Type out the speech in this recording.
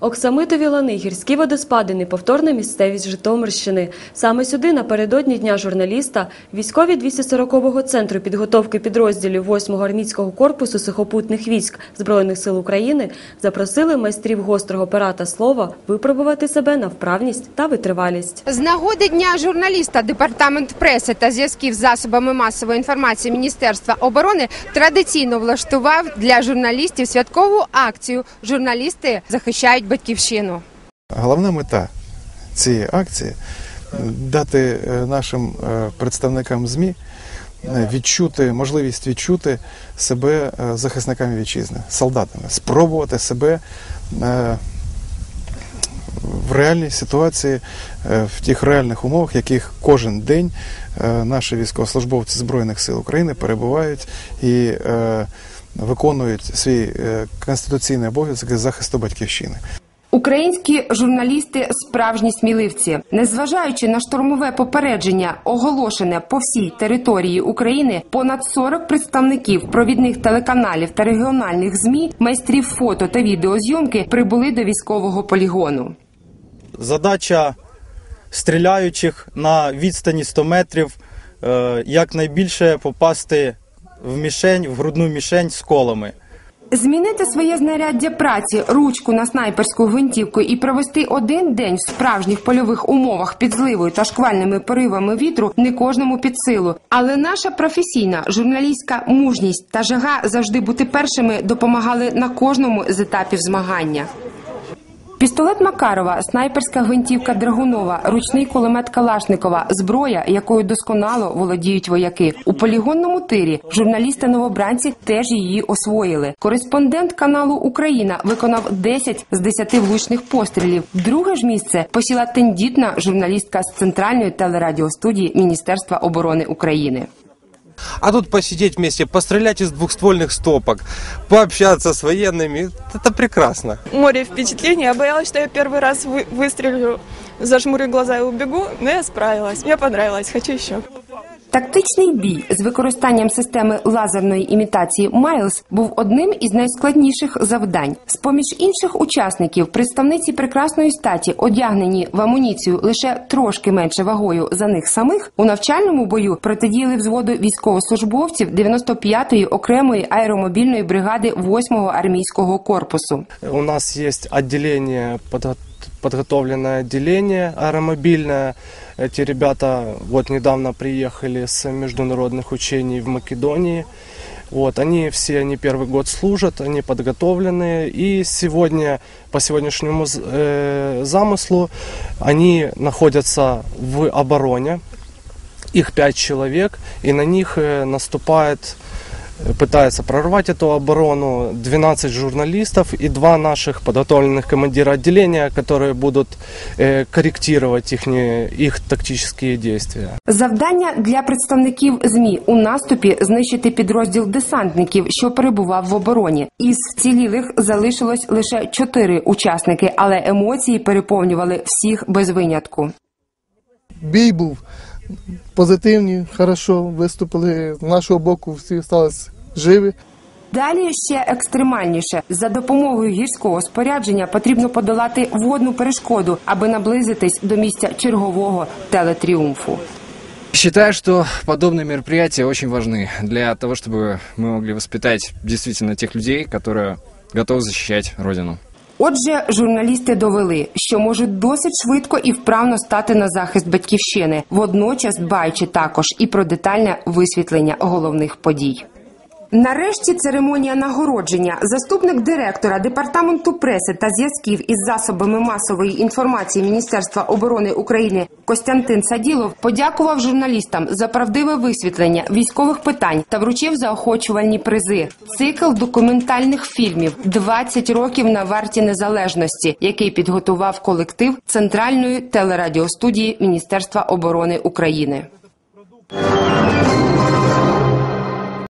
Оксамитові лани, гірські водоспади, неповторна місцевість Житомирщини. Саме сюди напередодні Дня журналіста військові 240-го центру підготовки підрозділів 8-го армійського корпусу сухопутних військ Збройних сил України запросили майстрів гострого пера та слова випробувати себе на вправність та витривалість. З нагоди дня журналіста департамент преси та зв'язків з засобами масової інформації Міністерства оборони традиційно влаштував для журналістів святкову акцію. Журналісти захищають батьківщину. Головна мета цієї акції дати е, нашим е, представникам ЗМІ е, відчути можливість відчути себе захисниками вітчизни, солдатами, спробувати себе в реальній ситуації, в тих реальних умовах, яких кожен день наші військовослужбовці Збройних сил України перебувають і виконують свій е, конституційний обов'язок із захисту батьківщини. Українські журналісти справжні сміливці, незважаючи на штурмове попередження, оголошене по всій території України, понад 40 представників провідних телеканалів та регіональних змі, майстрів фото та відеозйомки прибули до військового полігону. Задача стріляючих на відстані 100 метрів е, якнайбільше попасти в мішень, в грудну мішень з колами. Змінити своє знаряддя праці, ручку на снайперську гвинтівку і провести один день в справжніх польових умовах під зливою та шквальними поривами вітру не кожному під силу. Але наша професійна журналістська мужність та жага завжди бути першими допомагали на кожному з етапів змагання. Пістолет Макарова, снайперська гвинтівка Драгунова, ручний кулемет Калашникова, зброя, якою досконало володіють вояки. У полігонному тирі журналісти новобранці теж її освоїли. Кореспондент каналу Україна виконав 10 з 10 влучних пострілів. Друге ж місце посіла тендітна журналістка з центральної телерадіостудії Міністерства оборони України. А тут посидеть вместе, пострелять из двухствольных стопок, пообщаться с военными, это прекрасно. море впечатлений. Я боялась, что я первый раз вы- выстрелю, зажмурю глаза и убегу, но я справилась. Мне понравилось, хочу еще. Тактичний бій з використанням системи лазерної імітації Майлз був одним із найскладніших завдань. З поміж інших учасників представниці прекрасної статі, одягнені в амуніцію лише трошки менше вагою за них самих, у навчальному бою протидіяли взводу військовослужбовців 95-ї окремої аеромобільної бригади 8-го армійського корпусу. У нас есть отделение, подго- подготовленное отделение аэромобильное. Эти ребята вот недавно приехали с международных учений в Македонии. Вот, они все не первый год служат, они подготовленные. И сегодня, по сегодняшнему з- э, замыслу, они находятся в обороне. Их пять человек, и на них э, наступает, э, пытается прорвать эту оборону 12 журналистов и два наших подготовленных командира отделения, которые будут э, корректировать их, их тактические действия. Завдання для представників ЗМІ у наступі знищити підрозділ десантників, що перебував в обороні. Із вцілілих залишилось лише чотири учасники, але емоції переповнювали всіх без винятку. бій був позитивний, хорошо виступили. З нашого боку всі залишилися живі. Далі ще екстремальніше за допомогою гірського спорядження потрібно подолати водну перешкоду, аби наблизитись до місця чергового телетріумфу. Считаю, что подобные мероприятия очень важны для того, чтобы мы могли воспитать действительно тех людей, которые готовы защищать Родину. Отже, журналісти довели, що можуть досить швидко і вправно стати на захист батьківщини, водночас дбаючи також і про детальне висвітлення головних подій. Нарешті церемонія нагородження. Заступник директора департаменту преси та зв'язків із засобами масової інформації Міністерства оборони України Костянтин Саділов подякував журналістам за правдиве висвітлення військових питань та вручив заохочувальні призи. Цикл документальних фільмів «20 років на варті незалежності, який підготував колектив Центральної телерадіостудії Міністерства оборони України.